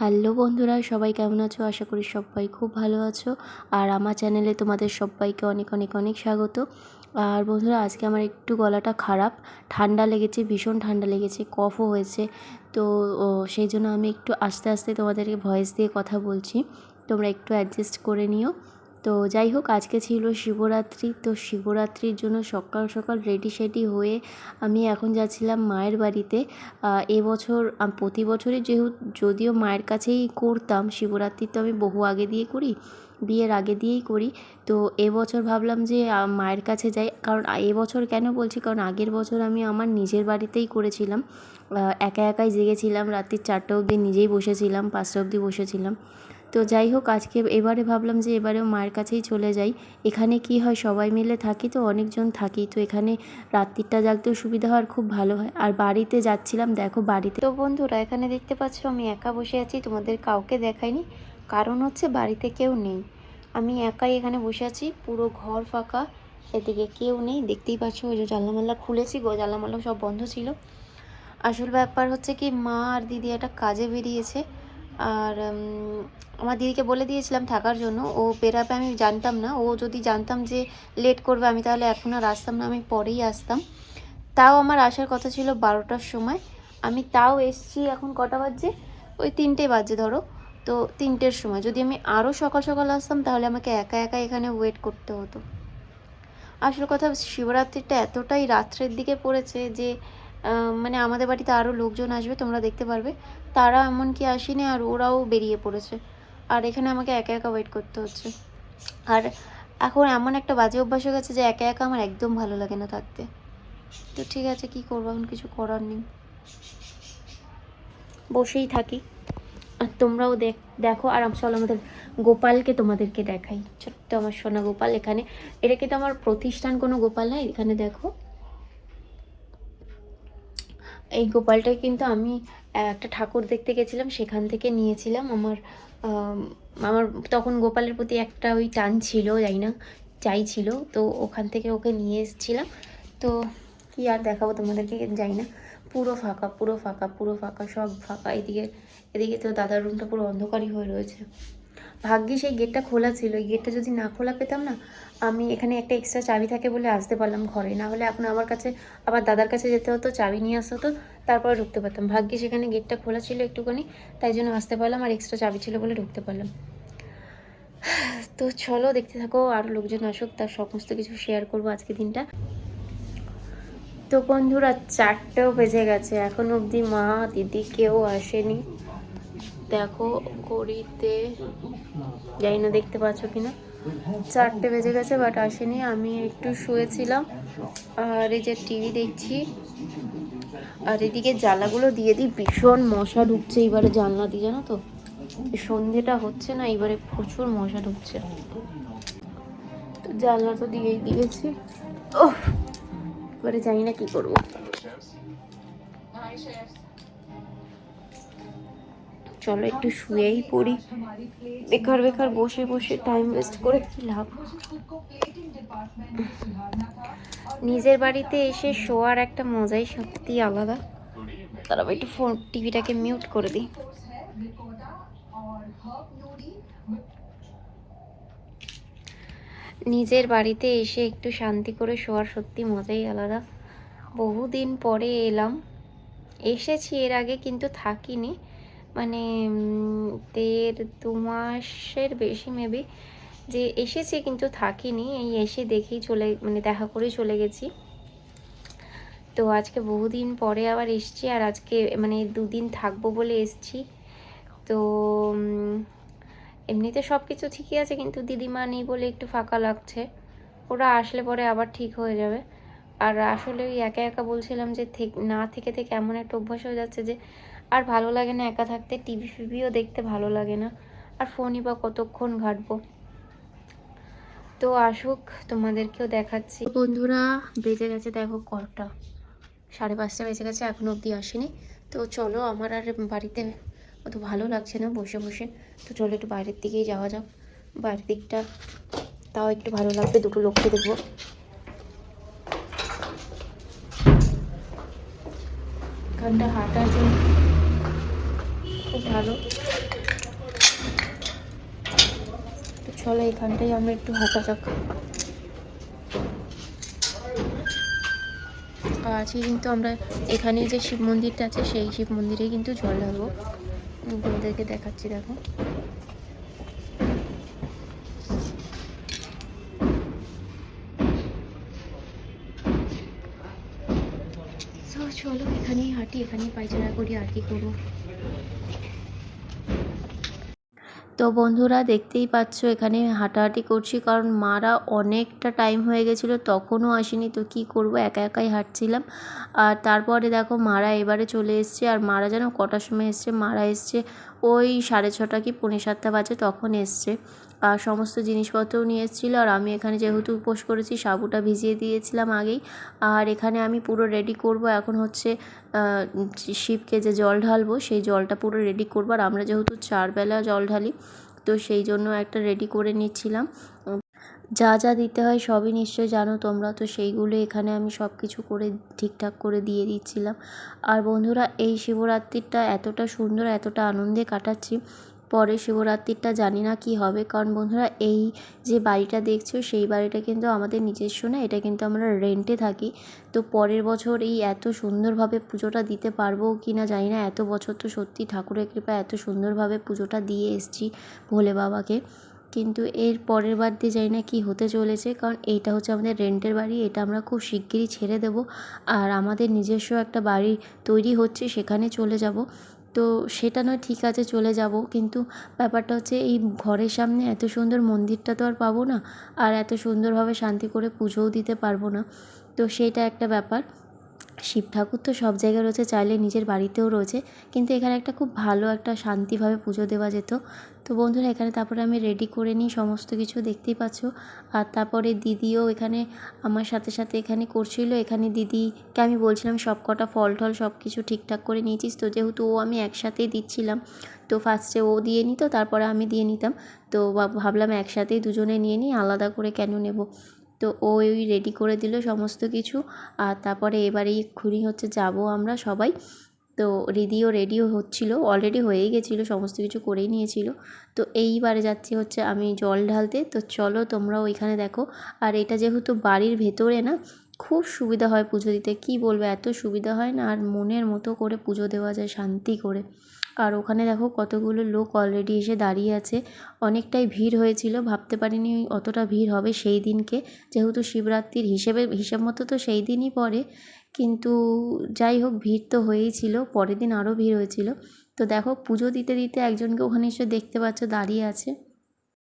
Hello বন্ধুরা, সবাই কেমন আছো? আশা করি সবাই খুব ভালো আছো। আর আমার চ্যানেলে তোমাদের সবাইকে অনেক অনেক অনেক স্বাগত। আর বন্ধুরা, আজকে আমার একটু গলাটা খারাপ। ঠান্ডা লেগেছে, ভীষণ ঠান্ডা লেগেছে কফও হয়েছে। তো সেই জন্য আমি একটু আস্তে আস্তে তোমাদেরকে ভয়েস দিয়ে কথা বলছি। তোমরা একটু অ্যাডজাস্ট করে নিও। তো যাই হোক, আজকে ছিল শিবরাত্রি। তো শিবরাত্রির জন্য সকাল সকাল রেডি সেডি হয়ে আমি এখন যাচ্ছিলাম মায়ের বাড়িতে। এবছর প্রতি বছরই যেহেতু, যদিও মায়ের কাছেই করতাম শিবরাত্রি তো আমি বহু আগে দিয়ে করি, বিয়ের আগে দিয়েই করি। তো এবছর ভাবলাম যে মায়ের কাছে যাই। কারণ এবছর কেন বলছি? কারণ আগের বছর আমি আমার নিজের বাড়িতেই করেছিলাম। একা একাই জেগেছিলাম রাত্রির চারটে অবধি নিজেই বসেছিলাম, পাঁচটা অবধি বসেছিলাম। তো যাই হোক, আজকে এবারে ভাবলাম যে এবারেও মায়ের কাছেই চলে যাই। এখানে কি হয়, সবাই মিলে থাকি তো, অনেকজন থাকি। তো এখানে রাত্রিটা জাগতেও সুবিধা হয় আর খুব ভালো হয়। আর বাড়িতে যাচ্ছিলাম, দেখো বাড়িতে। তো বন্ধুরা, এখানে দেখতে পাচ্ছ আমি একা বসে আছি, তোমাদের কাউকে দেখাইনি। কারণ হচ্ছে বাড়িতে কেউ নেই। আমি একাই এখানে বসে আছি, পুরো ঘর ফাঁকা। এদিকে কেউ নেই, দেখতেই পাচ্ছ ওই যে জানলামাল্লা খুলেছি গো জানলামাল্লা সব বন্ধ ছিল। আসল ব্যাপার হচ্ছে কি, মা আর দিদি একটা কাজে বেরিয়েছে। আর আমার দিদিকে বলে দিয়েছিলাম থাকার জন্য। ও বেরাবে আমি জানতাম না। ও যদি জানতাম যে লেট করবে, আমি তাহলে এখন আর আসতাম না, আমি পরেই আসতাম। তাও আমার আসার কথা ছিল বারোটার সময়। আমি তাও এসছি এখন কটা বাজছে? ওই তিনটে বাজে ধরো। তো তিনটের সময়। যদি আমি আরও সকাল সকাল আসতাম, তাহলে আমাকে একা একা এখানে ওয়েট করতে হতো। আসল কথা, শিবরাত্রিটা এতটাই রাত্রের দিকে পড়েছে যে মানে আমাদের বাড়িতে আরও লোকজন আসবে, তোমরা দেখতে পারবে। তারা এমনকি আসেনি আর ওরাও বেরিয়ে পড়েছে। আর এখানে আমাকে একা একা ওয়েট করতে হচ্ছে। আর এখন এমন একটা বাজে অভ্যাস হয়ে গেছে যে একা একা আমার একদম ভালো লাগে না থাকতে। তো ঠিক আছে, কি করব? এখন কিছু করার নেই। বসেই থাকি। আর তোমরাও দেখ, আর চলো আমাদের গোপালকে তোমাদেরকে দেখাই। ছোট্ট আমার সোনা গোপাল এখানে। এটা কিন্তু আমার প্রতিষ্ঠান কোনো গোপাল নয় এখানে দেখো। এই গোপালটা কিন্তু আমি একটা ঠাকুর দেখতে গেছিলাম, সেখান থেকে নিয়েছিলাম। আমার আমার তখন গোপালের প্রতি একটা ওই টান ছিল যাই না, চাই ছিল। তো ওখান থেকে ওকে নিয়ে এসেছিলাম। তো কি আর দেখাবো তোমাদেরকে যাই না। পুরো ফাঁকা পুরো ফাঁকা পুরো ফাঁকা, সব ফাঁকা। এদিকে এদিকে তো দাদার রুমটা পুরো অন্ধকারই হয়ে রয়েছে। ভাগ্যিস সেই গেটটা খোলা ছিল। এই গেটটা যদি না খোলা পেতাম না, আমি এখানে একটা এক্সট্রা চাবি থাকে বলে আসতে পারলাম ঘরে। না হলে এখন আমার কাছে, আবার দাদার কাছে যেতে হতো, চাবি নিয়ে আসতে হতো, তারপরে ঢুকতে পারতাম। ভাগ্যিস সেখানে গেটটা খোলা ছিল একটুখানি, তাই জন্য আসতে পারলাম আর এক্সট্রা চাবি ছিল বলে ঢুকতে পারলাম। তো চলো দেখতে থাকো আরও লোকজন আসুক, তার সমস্ত কিছু শেয়ার করব আজকে দিনটা। তো বন্ধুরা, চারটেও বেজে গেছে। এখন অবধি মা, দিদি কেউ আসেনি। দেখো ঘড়িতে, জানি না দেখতে পাচ্ছ কিনা। চারটে বেজে গেছে বাট আসেনি। আমি একটু শুয়েছিলাম, আর এই যে টিভি দেখছি, আর এদিকে জ্বালাগুলো দিয়ে দিই, ভীষণ মশা ঢুকছে এবারে জানলা দিয়ে, জানো তো? সন্ধেটা হচ্ছে না এবারে প্রচুর মশা ঢুকছে। তো জানলা তো দিয়েই দিয়েছি। ও এবারে জানি না কি করব। চলো একটু শুয়েই পড়ি। বেকার বেকার বসে বসে টাইম ওয়েস্ট করে কি লাভ? নিজের বাড়িতে এসে শোয়ার একটা মজাই সত্যি আলাদা। তারপর একটু ফোন টিভিটাকে মিউট করে দিই। নিজের বাড়িতে এসে একটু শান্তি করে শোয়ার সত্যি মজাই আলাদা। বহুদিন পরে এলাম। এসেছি এর আগে কিন্তু থাকিনি। মানে দেড় দু মাসের বেশি মেবি যে এসেছি কিন্তু থাকিনি। এই এসে দেখেই চলে মানে দেখা করে চলে গেছি। তো আজকে বহুদিন পরে আবার এসছি আর আজকে মানে দুদিন থাকব বলে এসছি। তো এমনিতে সব কিছু ঠিকই আছে কিন্তু দিদিমা নেই বলে একটু ফাঁকা লাগছে। ওরা আসলে পরে আবার ঠিক হয়ে যাবে। আর আসলে ওই একা একা বলছিলাম যে না থেকে থেকে এমন একটা অভ্যাস হয়ে যাচ্ছে যে আর ভালো লাগে না একা থাকতে টিভি ফিভিও দেখতে ভালো লাগে না। আর ফোনই বা কতক্ষণ ঘাটবো? তো আসুক, তোমাদেরকেও দেখাচ্ছি। বন্ধুরা, বেজে গেছে দেখো কটা। সাড়ে পাঁচটা বেজে গেছে, এখনও অবধি আসেনি। তো চলো, আমার আর বাড়িতে অত ভালো লাগছে না বসে বসে। তো চলো, একটু বাইরের দিকেই যাওয়া যাক। বাইরের দিকটা তাও একটু ভালো লাগবে, দুটো লোককে দেখব। এখানটা হাঁটার জন্য ভালো। চলো এখানটাই আমরা একটু হাঁটা যাক। আর আজকে কিন্তু আমরা এখানে যে শিব মন্দিরটা আছে, সেই শিব মন্দিরে কিন্তু জল ঢালবো। তোমাদেরকে দেখাচ্ছি, দেখো। চলো এখানেই হাঁটি, এখানেই পায়চারা করি, আর কি করব? তো বন্ধুরা দেখতেই পাচ্ছ, এখানে হাঁটাহাঁটি করছি কারণ মারা অনেকটা টাইম হয়ে গেছিল, তখনও আসেনি। তো কি করব, একা একাই হাঁটছিলাম। আর তারপরে দেখো মারা এবারে চলে এসছে, আর মারা যেন কটার সময় এসছে, মারা এসছে ওই সাড়ে ছটা কি, পৌনে সাতটা বাজে তখন এসছে। আর সমস্ত জিনিসপত্রও নিয়ে এসেছিল আর আমি এখানে যেহেতু উপোস করেছি, সাবুটা ভিজিয়ে দিয়েছিলাম আগেই। আর এখানে আমি পুরো রেডি করব। এখন হচ্ছে শিবকে যে জল ঢালবো, সেই জলটা পুরো রেডি করব। আর আমরা যেহেতু চারবেলা জল ঢালি, তো সেই জন্য একটা রেডি করে নিচ্ছিলাম। যা যা দিতে হয় সবই নিশ্চয় জানো তোমরা, তো সেইগুলো এখানে আমি সব কিছু করে ঠিকঠাক করে দিয়ে দিচ্ছিলাম। আর বন্ধুরা, এই শিবরাত্রিটা এতটা সুন্দর, এতটা আনন্দে কাটাচ্ছি পরে শিবরাত্রিটা জানি না কি হবে। কারণ বন্ধুরা, এই যে বাড়িটা দেখছ, সেই বাড়িটা কিন্তু আমাদের নিজস্ব না, এটা কিন্তু আমরা রেন্টে থাকি। তো পরের বছর এই এত সুন্দরভাবে পুজোটা দিতে পারব কি না জানি না, এত বছর তো সত্যি ঠাকুরের কৃপা এত সুন্দরভাবে পুজোটা দিয়ে এসছি ভোলে বাবাকে। কিন্তু এর পরের বার দিয়ে জানি না কী হতে চলেছে, কারণ এইটা হচ্ছে আমাদের রেন্টের বাড়ি, এটা আমরা খুব শিগগিরই ছেড়ে দেবো। আর আমাদের নিজস্ব একটা বাড়ি তৈরি হচ্ছে, সেখানে চলে যাব। তো সেটা নয়, ঠিক আছে, চলে যাব। কিন্তু ব্যাপারটা হচ্ছে এই ঘরের সামনে এত সুন্দর মন্দিরটা তো আর পাবো না। আর এত সুন্দরভাবে শান্তি করে পুজোও দিতে পারব না। তো সেটা একটা ব্যাপার। শিব ঠাকুর তো সব জায়গায় রয়েছে, চাইলে নিজের বাড়িতেও রয়েছে। কিন্তু এখানে একটা খুব ভালো একটা শান্তিভাবে পুজো দেওয়া যেত। তো বন্ধুরা, এখানে তারপরে আমি রেডি করে নিই সমস্ত কিছু, দেখতেই পাচ্ছ। আর তারপরে দিদিও এখানে আমার সাথে সাথে এখানে করছিল। এখানে দিদিকে আমি বলছিলাম, সব কটা ফল টল সব কিছু ঠিকঠাক করে নিয়েছিস তো? যেহেতু ও আমি একসাথেই দিচ্ছিলাম। তো ফার্স্টে ও দিয়ে নিত, তারপরে আমি দিয়ে নিতাম। তো ভাবলাম একসাথেই দুজনে নিয়ে নিই, আলাদা করে কেন নেব? তো ওই রেডি করে দিল সমস্ত কিছু। আর তারপরে এবারে এক্ষুনি হচ্ছে যাব আমরা সবাই। তো রিদিও রেডিও হচ্ছিল অলরেডি হয়েই গেছিল, সমস্ত কিছু করেই নিয়েছিল। তো এইবারে যাচ্ছি হচ্ছে আমি জল ঢালতে। তো চলো তোমরা ওইখানে দেখো। আর এটা যেহেতু বাড়ির ভেতরে না, খুব সুবিধা হয় পুজো দিতে। কী বলব, এত সুবিধা হয় না, আর মনের মতো করে পুজো দেওয়া যায়, শান্তি করে। আর ওখানে দেখো কতগুলো লোক অলরেডি এসে দাঁড়িয়ে আছে। অনেকটাই ভিড় হয়েছিল, ভাবতে পারিনি অতটা ভিড় হবে সেই দিনকে। যেহেতু শিবরাত্রির হিসেবে, হিসেব মতো তো সেই দিনই পড়ে। কিন্তু যাই হোক, ভিড় তো হয়েই ছিল, পরের দিন আরও ভিড় হয়েছিল। তো দেখো পুজো দিতে দিতে একজনকে ওখানে এসে দেখতে পাচ্ছ দাঁড়িয়ে আছে।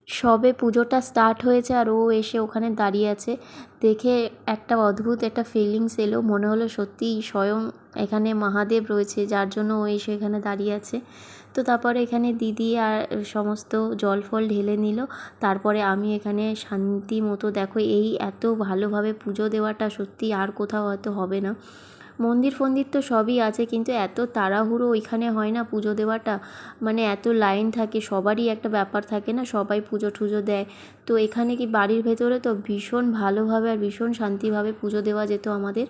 সবে পুজোটা স্টার্ট হয়েছে আর ও এসে ওখানে দাঁড়িয়ে আছে। দেখে একটা অদ্ভুত একটা ফিলিংস এলো, মনে হলো সত্যিই স্বয়ং এখানে মহাদেব রয়েছে, যার জন্য ও এসে এখানে দাঁড়িয়ে আছে। তো তারপরে এখানে দিদি আর সমস্ত জল ফল ঢেলে নিল। তারপরে আমি এখানে শান্তি মতো, দেখো এই এত ভালোভাবে পুজো দেওয়াটা সত্যি আর কোথাও হয়তো হবে না। মন্দির ফন্দির তো সবই আছে, কিন্তু এত তাড়াহুড়ো ওইখানে হয় না পুজো দেওয়াটা? মানে এত লাইন থাকে, সবারই একটা ব্যাপার থাকে না, সবাই পুজো টুজো দেয়। তো এখানে কি বাড়ির ভেতরে তো ভীষণ ভালোভাবে আর ভীষণ শান্তিভাবে পুজো দেওয়া যেত আমাদের।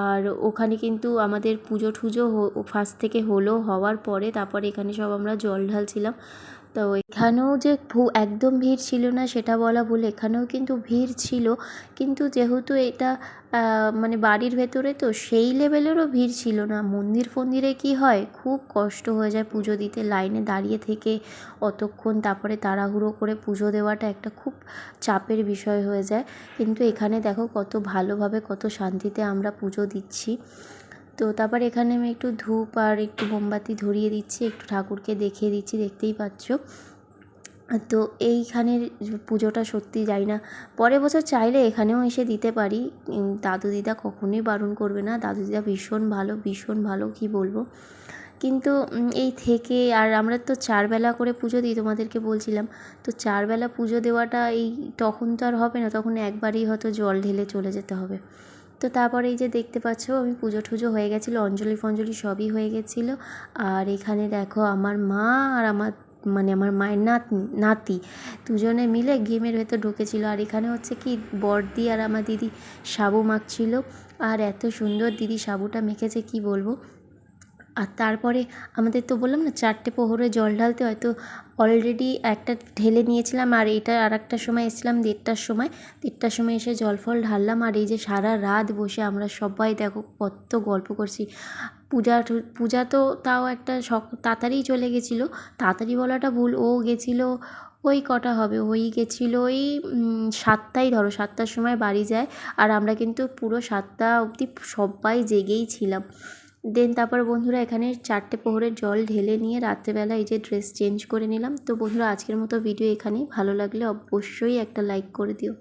আর ওখানে কিন্তু আমাদের পুজো টুজো ফার্স্ট থেকে হলো হওয়ার পরে তারপরে এখানে সব আমরা জল ঢালছিলাম। তো এখানেও যে একদম ভিড় ছিল না সেটা বলা ভুল। এখানেও কিন্তু ভিড় ছিল। কিন্তু যেহেতু এটা মানে বাড়ির ভেতরে তো সেই লেভেলেরও ভিড় ছিল না। মন্দির ফন্দিরে কী হয়? খুব কষ্ট হয়ে যায় পুজো দিতে। লাইনে দাঁড়িয়ে থেকে অতক্ষণ তারপরে তাড়াহুড়ো করে পুজো দেওয়াটা একটা খুব চাপের বিষয় হয়ে যায়। কিন্তু এখানে দেখো কত ভালোভাবে, কত শান্তিতে আমরা পুজো দিচ্ছি। তো তারপর এখানে আমি একটু ধূপ আর একটু মোমবাতি ধরিয়ে দিচ্ছি, একটু ঠাকুরকে দেখিয়ে দিচ্ছি, দেখতেই পাচ্ছ। তো এইখানের পুজোটা সত্যি যাই না, পরের বছর চাইলে এখানেও এসে দিতে পারি। দাদু দিদা কখনোই বারণ করবে না, দাদু দিদা ভীষণ ভালো ভীষণ ভালো, কী বলব। কিন্তু এই থেকে আর আমরা তো চারবেলা করে পুজো দিই, তোমাদেরকে বলছিলাম। তো চারবেলা পুজো দেওয়াটা এই তখন তো আর হবে না, তখন একবারেই হয়তো জল ঢেলে চলে যেতে হবে। তো তারপরে এই যে দেখতে পাচ্ছ, আমি পুজো টুজো হয়ে গেছিল, অঞ্জলি ফঞ্জলি সবই হয়ে গেছিল। আর এখানে দেখো আমার মা আর আমার মানে আমার মায়ের নাতনি নাতি, দুজনে মিলে গেমের ভেতর ঢুকেছিল। আর এখানে হচ্ছে কি, বড়দি আর আমার দিদি সাবু মাখছিল। আর এত সুন্দর দিদি সাবুটা মেখেছে, কি বলব? আর তারপরে আমাদের তো বললাম না, চারটে প্রহরে জল ঢালতে হয়, তো অলরেডি একটা ঢেলে নিয়েছিলাম আর এটা আর একটার সময় এসেছিলাম দেড়টার সময় দেড়টার সময় এসে জল ফল ঢাললাম আর এই যে সারা রাত বসে আমরা সবাই দেখো কত গল্প করছি। পূজা পূজা তো তাও একটা শখ তাড়াতাড়িই চলে গেছিল, তাড়াতাড়ি বলাটা ভুল, ও গেছিল ওই কটা হবে, ওই গেছিল ওই সাতটাই ধরো, সাতটার সময় বাড়ি যায়, আর আমরা কিন্তু পুরো সাতটা অবধি সবাই জেগেই ছিলাম। দেন তারপর বন্ধুরা এখানে চারটে পোহরে জল ঢেলে নিয়ে রাত্রেবেলা এই যে ড্রেস চেঞ্জ করে নিলাম। তো বন্ধুরা আজকের মতো ভিডিও এখানেই। ভালো লাগলে অবশ্যই একটা লাইক করে দিও।